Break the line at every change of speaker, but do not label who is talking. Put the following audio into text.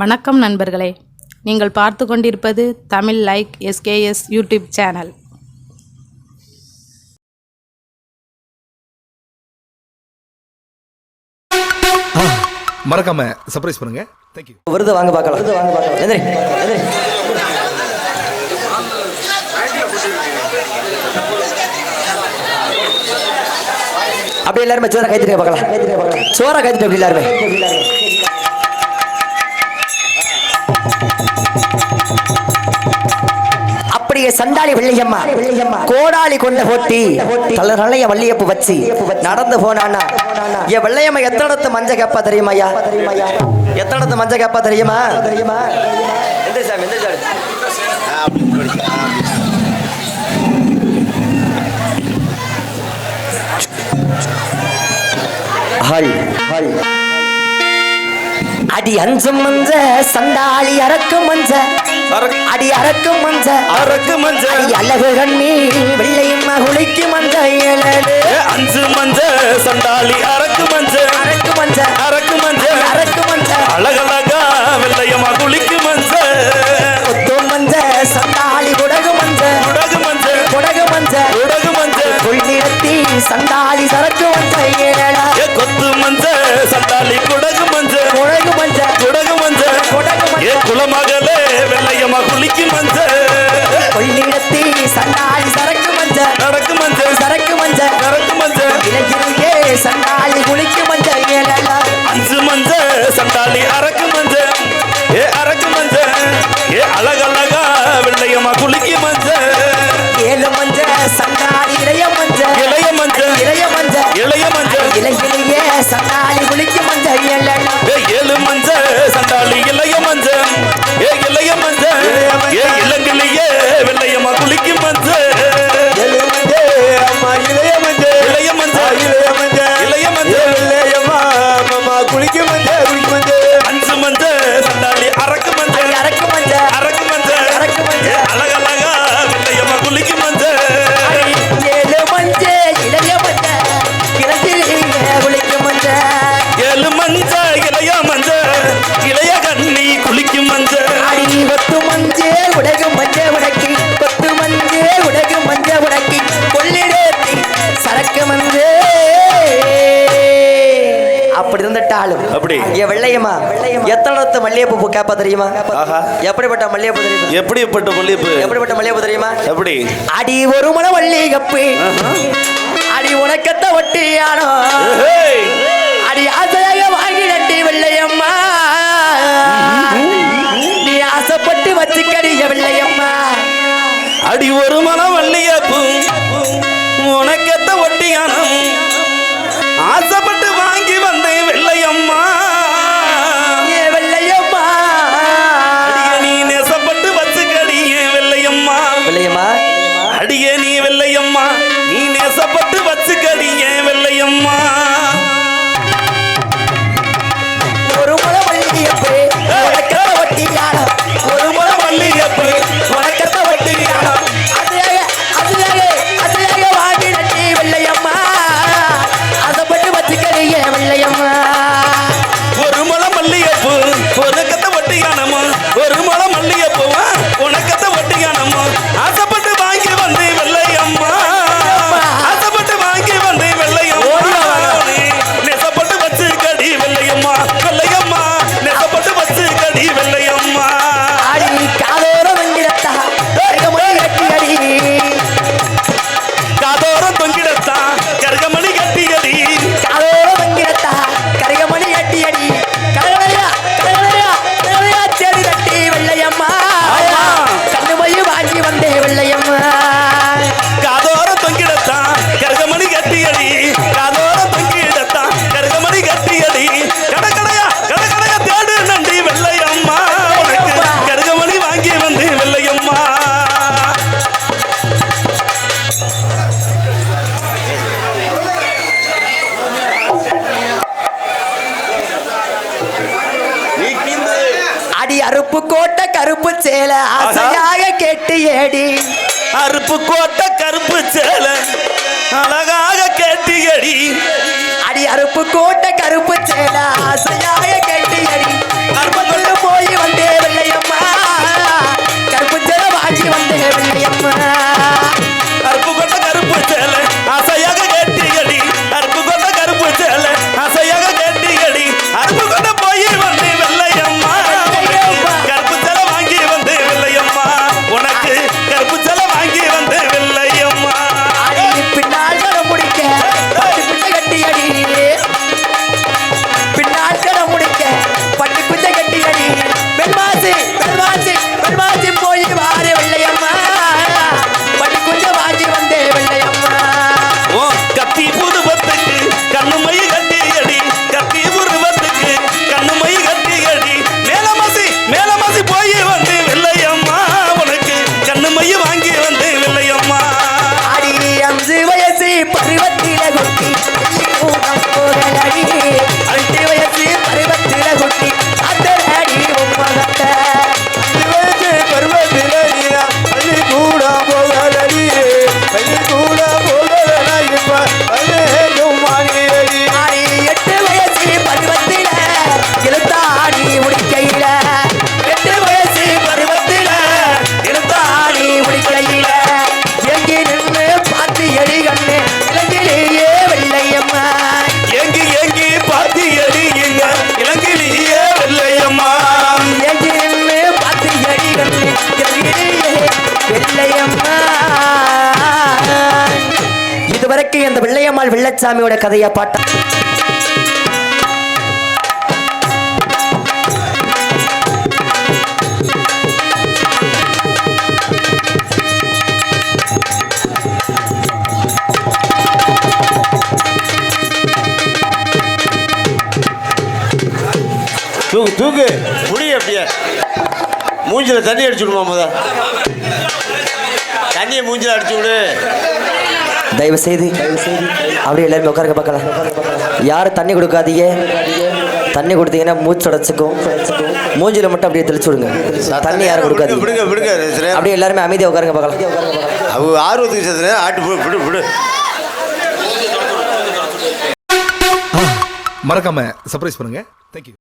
வணக்கம் நண்பர்களே. நீங்கள் பார்த்து கொண்டிருப்பது Tamil like SKS YouTube channel.
மறக்காம சர்ப்ரைஸ் பண்ணுங்க. தேங்க்யூ
விருது வாங்க பார்க்கலாம். விருது வாங்க பார்க்கலாம். எந்திரி எந்திரி. அப்படியே எல்லாருமே சோற கைத்திரிக்க பார்க்கலாம். சோற கைத்திட்டு அப்படி எல்லாருமே? சண்டாளி வெள்ளியம்மா. கோடாளி கொண்ட போட்டி. தலரளைய வள்ளியப்பு வச்சு. நடந்து போனானா? என் வெள்ளையம்மா எத்தனத்து மஞ்ச கேப்பா தெரியுமா ஐயா எத்தனத்து மஞ்ச கேப்பா தெரியுமா? தெரியுமா எந்திரி சாமி? அடி அஞ்சும் மஞ்ச சண்டாளி அரக்கும் மஞ்ச. அடி அரக்கும் மஞ்ச.
அரக்கு மஞ்ச.
அழகு கண்ணி வெள்ளையும் மகுளிக்கு மஞ்ச
அஞ்சு மஞ்ச சண்டாளி அரக்கு மஞ்ச.
அரக்கு மஞ்ச.
அரக்கு மஞ்ச.
அரக்கு மஞ்ச.
அழகழகா வெள்ளையம்மா குளிக்கு மஞ்ச.
கொத்து மஞ்ச சண்டாளி குடகு மஞ்ச.
குடகு மஞ்ச.
குடகு மஞ்ச.
குடகு மஞ்ச.
கொள்ளிடத்தி சண்டாளி சரக்கு மஞ்ச.
வெள்ளையம்மா குளிக்கு
உடக்கி கொத்து மஞ்சே உடகு மஞ்ச உடக்கி கொள்ளிடத்தி சரக்கு மஞ்சே. அப்படி இருந்துட்டாலும்
அப்படி.
என் வெள்ளையம்மா எத்தனை மல்லிகைப்பூ கேப்பா தெரியுமா. எப்படிப்பட்ட மல்லிகைப்பூ தெரியுமா?
எப்படிப்பட்ட மல்லிகைப்பூ?
எப்படிப்பட்ட மல்லிகைப்பூ தெரியுமா?
எப்படி?
அடி ஒரு மன மல்லிகைப்பூ. அடி உனக்கத்த ஒட்டியானோ? அடி ஆசையாக வாங்கி நட்டி வெள்ளையம்மா. நீ ஆசைப்பட்டு வச்சுக்கடிய வெள்ளையம்மா.
அடி ஒரு மனம் மல்லிகைப்பூ உனக்கெத்த ஒட்டியானம். ஆசைப்பட்டு வாங்கி வந்தேன் வெள்ளையம்மா.
அடி அருப்பு கோட்டை கருப்பு சேலை. ஆசையாக கேட்டு ஏடி.
அருப்பு கோட்டை கருப்பு சேலை. அழகாக
கோபால் வெள்ளச்சாமியோட கதையை பாட்டா?
தூக்கு தூக்கு. முடி அப்படியே. மூஞ்சில தண்ணி அடிச்சு விடுமா முத? தண்ணியை மூஞ்சில அடிச்சு விடு.
தயவு செய்து அப்படியே எல்லாருமே உட்காருங்க பார்க்கலாம் யாரும் தண்ணி கொடுக்காதீங்க? தண்ணி கொடுத்தீங்கன்னா மூச்சு அடைச்சிக்கும். மூஞ்சில மட்டும் அப்படியே தெளிச்சு விடுங்க. தண்ணி யாரும்
விடுங்க விடுங்க நேரம்
அப்படியே எல்லாருமே அமைதியாக உட்காருங்க பார்க்கலாம்
அவங்க ஆர்வத்துக்கு ஆட்டு விடு விடு விடு.
மறக்காம சர்ப்ரைஸ் பண்ணுங்க. தேங்க்யூ